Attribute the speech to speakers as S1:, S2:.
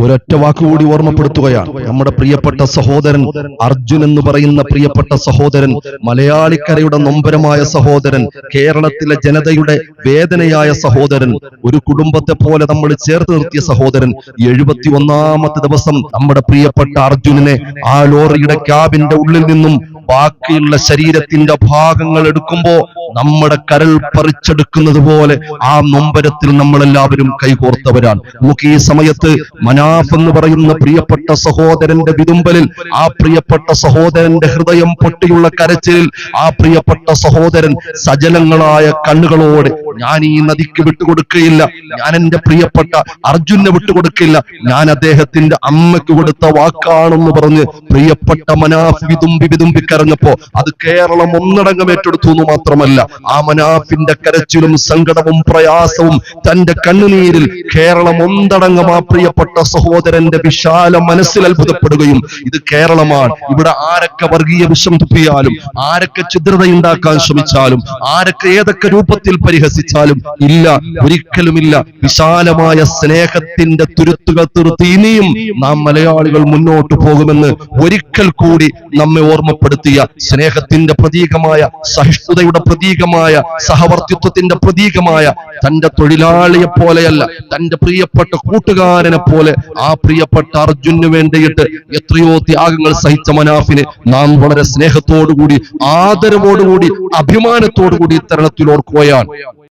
S1: ഒരൊറ്റ വാക്കുകൂടി ഓർമ്മപ്പെടുത്തുകയാണ്. നമ്മുടെ പ്രിയപ്പെട്ട സഹോദരൻ അർജുൻ എന്ന് പറയുന്ന പ്രിയപ്പെട്ട സഹോദരൻ മലയാളിക്കരയുടെ നൊമ്പരമായ സഹോദരൻ കേരളത്തിലെ ജനതയുടെ വേദനയായ സഹോദരൻ ഒരു കുടുംബത്തെ പോലെ നമ്മൾ ചേർത്ത് നിർത്തിയ സഹോദരൻ എഴുപത്തി ഒന്നാമത്തെ ദിവസം നമ്മുടെ പ്രിയപ്പെട്ട അർജുനനെ ആ ലോറിയുടെ ക്യാബിന്റെ ഉള്ളിൽ നിന്നും ബാക്കിയുള്ള ശരീരത്തിന്റെ ഭാഗങ്ങൾ എടുക്കുമ്പോ നമ്മുടെ കരൾ പറിച്ചെടുക്കുന്നത് പോലെ ആ നൊമ്പരത്തിൽ നമ്മളെല്ലാവരും കൈകോർത്തവരാണ്. നമുക്ക് ഈ സമയത്ത് മനാഫ് എന്ന് പറയുന്ന പ്രിയപ്പെട്ട സഹോദരന്റെ വിതുമ്പലിൽ ആ പ്രിയപ്പെട്ട സഹോദരന്റെ ഹൃദയം പൊട്ടിയുള്ള കരച്ചിലിൽ ആ പ്രിയപ്പെട്ട സഹോദരൻ സജലങ്ങളായ കണ്ണുകളോട് ഞാൻ ഈ നദിക്ക് വിട്ടുകൊടുക്കുകയില്ല ഞാൻ എന്റെ പ്രിയപ്പെട്ട അർജുനെ വിട്ടുകൊടുക്കില്ല ഞാൻ അദ്ദേഹത്തിന്റെ അമ്മയ്ക്ക് കൊടുത്ത വാക്കാണെന്ന് പറഞ്ഞ് പ്രിയപ്പെട്ട മനാഫ് വിതുമ്പി വിതുമ്പി കരഞ്ഞപ്പോ അത് കേരളം ഒന്നടങ്കം ഏറ്റെടുത്തു എന്ന് മാത്രമല്ല ആ മനാഫിന്റെ കരച്ചിലും സങ്കടവും പ്രയാസവും തന്റെ കണ്ണുനീരിൽ കേരളം ഒന്നടങ്കം ആ പ്രിയപ്പെട്ട സഹോദരന്റെ വിശാല മനസ്സിൽ അത്ഭുതപ്പെടുകയും ഇത് കേരളമാണ്. ഇവിടെ ആരൊക്കെ വർഗീയ വിഷം തുപ്പിയാലും ആരൊക്കെ ഛിദ്രതയുണ്ടാക്കാൻ ശ്രമിച്ചാലും ആരൊക്കെ ഏതൊക്കെ രൂപത്തിൽ പരിഹസിച്ചാലും ഇല്ല ഒരിക്കലുമില്ല. വിശാലമായ സ്നേഹത്തിന്റെ തുരുത്തുകൾ തുരുത്തി ഇനിയും നാം മലയാളികൾ മുന്നോട്ട് പോകുമെന്ന് ഒരിക്കൽ കൂടി നമ്മെ ഓർമ്മപ്പെടുത്തിയ സ്നേഹത്തിന്റെ പ്രതീകമായ സഹിഷ്ണുതയുടെ പ്രതീകമായ സഹവർത്തിത്വത്തിന്റെ പ്രതീകമായ തന്റെ തൊഴിലാളിയെ പോലെയല്ല തന്റെ പ്രിയപ്പെട്ട കൂട്ടുകാരനെ പോലെ ആ പ്രിയപ്പെട്ട അർജുന് വേണ്ടിയിട്ട് എത്രയോ ത്യാഗങ്ങൾ സഹിച്ച മനാഫിനെ നാം വളരെ സ്നേഹത്തോടുകൂടി ആദരവോടുകൂടി അഭിമാനത്തോടുകൂടി ഇത്തരണത്തിൽ ഓർക്കുകയാണ്.